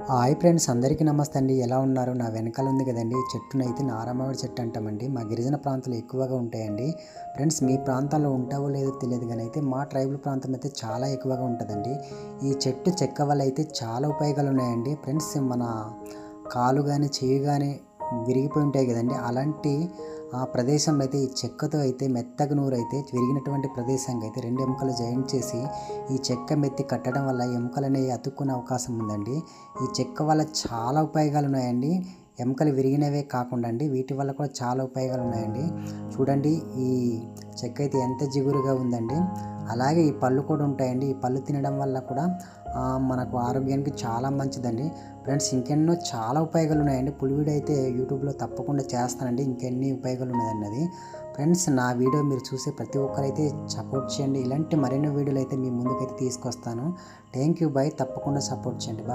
Hi friends అందరికీ నమస్తే అండి. ఎలా ఉన్నారు? నా వెనకాల ఉంది కదండి. చెట్టునైతే నారమావిడి చెట్టు అంటామండి. మా గిరిజన ప్రాంతాలు ఎక్కువగా ఉంటాయండి. ఫ్రెండ్స్ మీ ప్రాంతాల్లో ఉంటావో లేదో తెలియదు కానీ అయితే మా ట్రైబల్ ప్రాంతం అయితే చాలా ఎక్కువగా ఉంటుందండి. ఈ చెట్టు చెక్క వల్ల అయితే చాలా ఉపయోగాలు ఉన్నాయండి. ఫ్రెండ్స్ మన కాలు కానీ చేయి కానీ విరిగిపోయి ఉంటాయి కదండి. అలాంటి ఆ ప్రదేశంలో అయితే ఈ చెక్కతో అయితే మెత్తగా నూరు అయితే విరిగినటువంటి ప్రదేశానికి అయితే రెండు ఎముకలు జాయింట్ చేసి ఈ చెక్క మెత్తి కట్టడం వల్ల ఎముకలు అనేవి అతుక్కునే అవకాశం ఉందండి. ఈ చెక్క వల్ల చాలా ఉపయోగాలు ఉన్నాయండి. ఎముకలు విరిగినవే కాకుండా అండి వీటి వల్ల కూడా చాలా ఉపయోగాలు ఉన్నాయండి. చూడండి ఈ చెక్క అయితే ఎంత జిగురుగా ఉందండి. అలాగే ఈ పళ్ళు కూడా ఉంటాయండి. ఈ పళ్ళు తినడం వల్ల కూడా మనకు ఆరోగ్యానికి చాలా మంచిదండి. ఫ్రెండ్స్ ఇంకెన్నో చాలా ఉపయోగాలు ఉన్నాయండి పులివిడి అయితే యూట్యూబ్లో తప్పకుండా చేస్తానండి. ఇంకెన్ని ఉపయోగాలు ఉన్నాయండి అది ఫ్రెండ్స్ నా వీడియో మీరు చూసే ప్రతి ఒక్కరైతే సపోర్ట్ చేయండి. ఇలాంటి మరెన్నో వీడియోలు అయితే మీ ముందుకైతే తీసుకొస్తాను. థ్యాంక్ యూ బాయ్ తప్పకుండా సపోర్ట్ చేయండి. బాయ్